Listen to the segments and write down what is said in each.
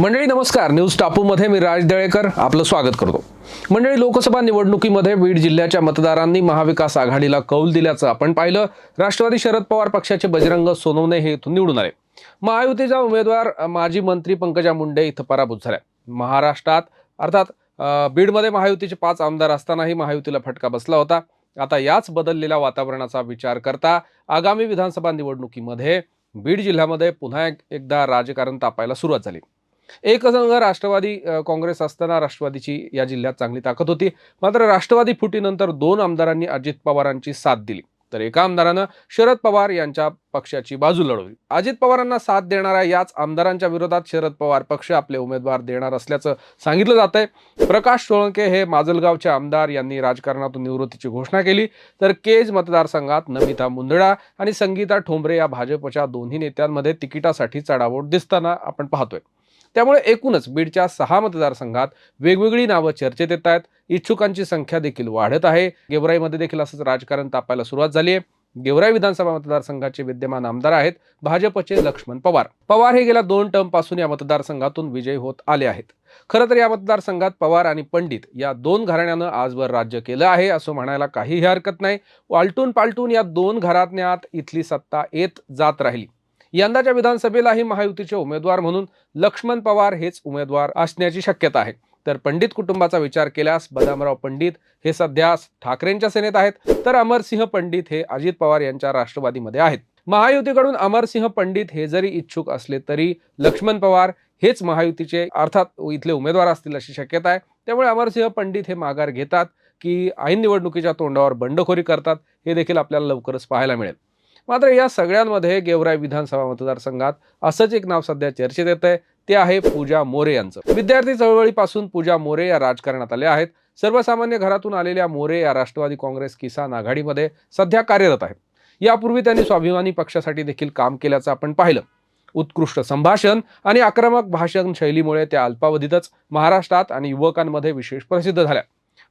मंडळी नमस्कार. न्यूज टापूमध्ये मी राज दळेकर. आपलं स्वागत करतो. मंडळी लोकसभा निवडणुकीमध्ये बीड जिल्ह्याच्या मतदारांनी महाविकास आघाडीला कौल दिल्याचं आपण पाहिलं. राष्ट्रवादी शरद पवार पक्षाचे बजरंग सोनवणे हे इथून निवडून आले. महायुतीचा उमेदवार माजी मंत्री पंकजा मुंडे इथं पराभूत झाल्या. महाराष्ट्रात अर्थात बीडमध्ये महायुतीचे पाच आमदार असतानाही महायुतीला फटका बसला होता. आता याच बदललेल्या वातावरणाचा विचार करता आगामी विधानसभा निवडणुकीमध्ये बीड जिल्ह्यामध्ये पुन्हा एकदा राजकारण तापायला सुरुवात झाली. एकसंघ राष्ट्रवादी काँग्रेस असताना राष्ट्रवादीची या जिल्ह्यात चांगली ताकद होती. मात्र राष्ट्रवादी फुटीनंतर दोन आमदारांनी अजित पवारांची साथ दिली. तर एका आमदारानं शरद पवार यांच्या पक्षाची बाजू लढवली. अजित पवारांना साथ देणाऱ्या याच आमदारांच्या विरोधात शरद पवार पक्ष आपले उमेदवार देणार असल्याचं सांगितलं जात आहे प्रकाश सोळंके हे माजलगावचे आमदार यांनी राजकारणातून निवृत्तीची घोषणा केली. तर केज मतदारसंघात नमिता मुंदडा आणि संगीता ठोंबरे या भाजपच्या दोन्ही नेत्यांमध्ये तिकिटासाठी चढाओढ दिसताना आपण पाहतोय. त्यामुळे एकूणच बीडच्या सहा मतदारसंघात वेगवेगळी नावं चर्चेत येत आहेत. इच्छुकांची संख्या देखील वाढत आहे. गेवराईमध्ये देखील असंच राजकारण तापायला सुरुवात झाली आहे. गेवराई विधानसभा मतदारसंघाचे विद्यमान आमदार आहेत भाजपचे लक्ष्मण पवार. पवार हे गेल्या दोन टर्मपासून या मतदारसंघातून विजयी होत आले आहेत. खरं तर या मतदारसंघात पवार आणि पंडित या दोन घराण्यानं आजवर राज्य केलं आहे असं म्हणायला काहीही हरकत नाही. वालटून पालटून या दोन घराण्यात इथली सत्ता येत जात राहिली. यंदाच्या विधानसभेलाही महायुतीचे उमेदवार म्हणून लक्ष्मण पवार हेच उमेदवार असण्याची शक्यता आहे. तर पंडित कुटुंबाचा विचार केल्यास बदामराव पंडित हे सध्या ठाकरेंच्या सेनेत आहेत. तर अमरसिंह पंडित हे अजित पवार यांच्या राष्ट्रवादीमध्ये आहेत. महायुतीकडून अमरसिंह पंडित हे जरी इच्छुक असले तरी लक्ष्मण पवार हेच महायुतीचे अर्थात इथले उमेदवार असतील अशी शक्यता आहे. त्यामुळे अमरसिंह पंडित हे माघार घेतात की ऐन निवडणुकीच्या तोंडावर बंडखोरी करतात हे देखील आपल्याला लवकरच पाहायला मिळेल. मात्र या सगळ्यांमध्ये गेवराई विधानसभा मतदारसंघात असंच एक नाव सध्या चर्चेत येत आहे ते आहे पूजा मोरे यांचं. विद्यार्थी चळवळीपासून पूजा मोरे या राजकारणात आल्या आहेत. सर्वसामान्य घरातून आलेल्या मोरे या राष्ट्रवादी काँग्रेस किसान आघाडीमध्ये सध्या कार्यरत आहेत. यापूर्वी त्यांनी स्वाभिमानी पक्षासाठी देखील काम केल्याचं आपण पाहिलं. उत्कृष्ट संभाषण आणि आक्रमक भाषण शैलीमुळे त्या अल्पावधीतच महाराष्ट्रात आणि युवकांमध्ये विशेष प्रसिद्ध झाल्या.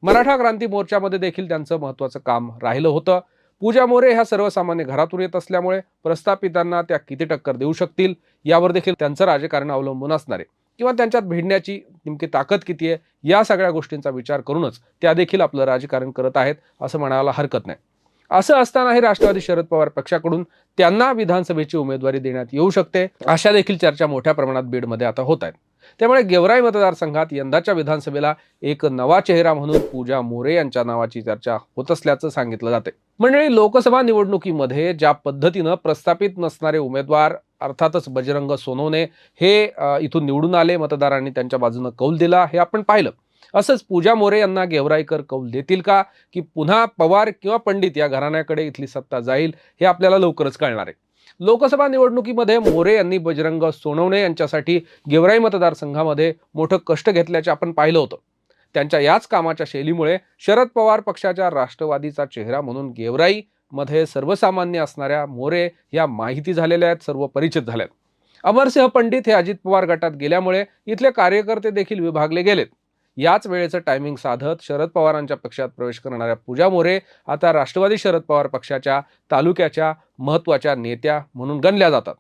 मराठा क्रांती मोर्चामध्ये देखील त्यांचं महत्त्वाचं काम राहिलं होतं. पूजा मोरे ह्या सर्वसामान्य घरातून येत असल्यामुळे प्रस्थापितांना त्या किती टक्कर देऊ शकतील यावर देखील त्यांचं राजकारण अवलंबून असणार आहे. किंवा त्यांच्यात भिडण्याची नेमकी ताकद किती आहे या सगळ्या गोष्टींचा विचार करूनच त्या देखील आपलं राजकारण करत आहेत असं म्हणायला हरकत नाही. असं असतानाही राष्ट्रवादी शरद पवार पक्षाकडून त्यांना विधानसभेची उमेदवारी देण्यात येऊ शकते अशा देखील चर्चा मोठ्या प्रमाणात बीडमध्ये आता होत आहेत. त्यामुळे गेवराई मतदारसंघात यंदाच्या विधानसभेला एक नवा चेहरा म्हणून पूजा मोरे यांच्या नावाची चर्चा होत असल्याचं सांगितलं जाते मंडळी लोकसभा निवडणुकीमध्ये ज्या पद्धतीनं प्रस्थापित नसणारे उमेदवार अर्थातच बजरंग सोनवणे हे इथून निवडून आले मतदारांनी त्यांच्या बाजूनं कौल दिला हे आपण पाहिलं. असंच पूजा मोरे यांना गेवराईकर कौल देतील का? की पुन्हा पवार किंवा पंडित या घराण्याकडे इथली सत्ता जाईल हे आपल्याला लवकरच कळणार आहे. लोकसभा निवडणुकीमध्ये मोरे यांनी बजरंग सोनवणे यांच्यासाठी गेवराई मतदारसंघामध्ये मोठं कष्ट घेतल्याचे आपण पाहिलं होतं. त्यांच्या याच कामाच्या शैलीमुळे शरद पवार पक्षाच्या राष्ट्रवादीचा चेहरा म्हणून गेवराई मध्ये सर्वसामान्य असणाऱ्या मोरे या माहिती झालेल्या आहेत सर्व परिचित झाल्यात. अमरसिंह पंडित हे अजित पवार गटात गेल्यामुळे इथले कार्यकर्ते देखील विभागले गेलेत. याच वेळेचं टायमिंग साधत शरद पवारांच्या पक्षात प्रवेश करणाऱ्या पूजा मोरे आता राष्ट्रवादी शरद पवार पक्षाच्या तालुक्याच्या महत्त्वाच्या नेत्या म्हणून गणल्या जातात.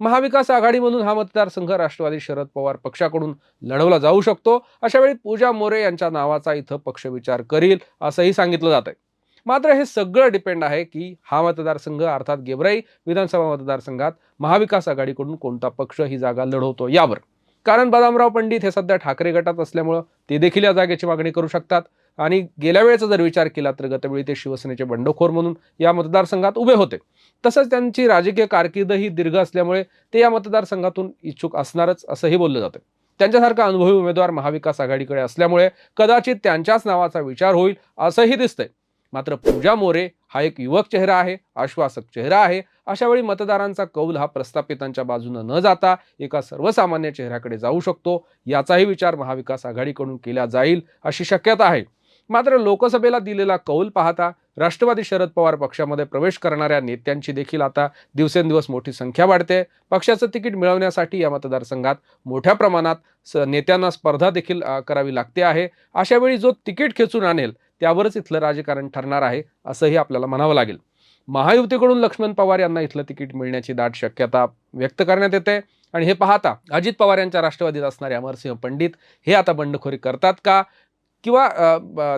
महाविकास आघाडी म्हणून हा मतदारसंघ राष्ट्रवादी शरद पवार पक्षाकडून लढवला जाऊ शकतो. अशावेळी पूजा मोरे यांच्या नावाचा इथं पक्ष विचार करील असंही सांगितलं जात आहे मात्र हे सगळं डिपेंड आहे की हा मतदारसंघ अर्थात गेबराई विधानसभा मतदारसंघात महाविकास आघाडीकडून कोणता पक्ष ही जागा लढवतो यावर. कारण बदामराव पंडित हे सध्या ठाकरे गटात असल्यामुळं ते देखील या जागेची मागणी करू शकतात. आणि गेल्या वेळेचा जर विचार केला तर गतवेळी ते शिवसेनेचे बंडखोर म्हणून या मतदारसंघात उभे होते. तसंच त्यांची राजकीय कारकीर्द ही दीर्घ असल्यामुळे ते या मतदारसंघातून इच्छुक असणारच असंही बोललं जातं. त्यांच्यासारखा अनुभवी उमेदवार महाविकास आघाडीकडे असल्यामुळे कदाचित त्यांच्याच नावाचा विचार होईल असंही दिसतंय. मात्र पूजा मोरे हा एक युवक चेहरा आहे आश्वासक चेहरा आहे अशा वेळी मतदारांचा कौल हा प्रस्थापितांच्या बाजूनं न जाता एका सर्वसामान्य चेहऱ्याकडे जाऊ शकतो. याचाही विचार महाविकास आघाडीकडून केला जाईल अशी शक्यता आहे. मात्र लोकसभेला दिलेला कौल पाहता राष्ट्रवादी शरद पवार पक्षामध्ये प्रवेश करणाऱ्या नेत्यांची देखील आता दिवसेंदिवस मोठी संख्या वाढते. पक्षाचं तिकीट मिळवण्यासाठी या मतदारसंघात मोठ्या प्रमाणात स- नेत्यांना स्पर्धा देखील करावी लागते आहे. अशावेळी जो तिकीट खेचून आणेल त्यावरच इथलं राजकारण ठरणार आहे असंही आपल्याला म्हणावं लागेल. महायुतीकडून लक्ष्मण पवार यांना इथलं तिकीट मिळण्याची दाट शक्यता व्यक्त करण्यात येते. आणि हे पाहता अजित पवार यांच्या राष्ट्रवादीत असणारे अमरसिंह पंडित हे आता बंडखोरी करतात का? किंवा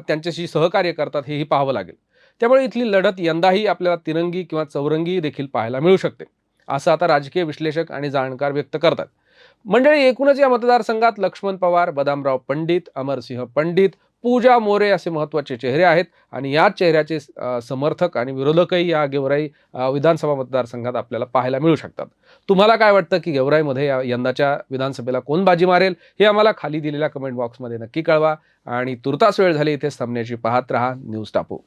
त्यांच्याशी सहकार्य करतात हेही पाहावं लागेल. त्यामुळे इथली लढत यंदाही आपल्याला तिरंगी किंवा चौरंगी देखील पाहायला मिळू शकते. असं आता राजकीय विश्लेषक आणि जाणकार व्यक्त करतात. मंडळी एकूणच या मतदारसंघात लक्ष्मण पवार बदामराव पंडित अमरसिंह पंडित पूजा मोरे असे महत्त्वाचे चेहरे आहेत आणि या चेहऱ्याचे समर्थक आणि विरोधकही या गेवराई विधानसभा मतदारसंघात आपल्याला पाहायला मिळू शकतात. तुम्हाला काय वाटतं की गेवराईमध्ये या यंदाच्या विधानसभेला कोण बाजी मारेल? हे आम्हाला खाली दिलेल्या कमेंट बॉक्समध्ये नक्की कळवा आणि तुर्तास वेळ झाली इथेच थांबण्याची. पाहत रहा न्यूज टापू.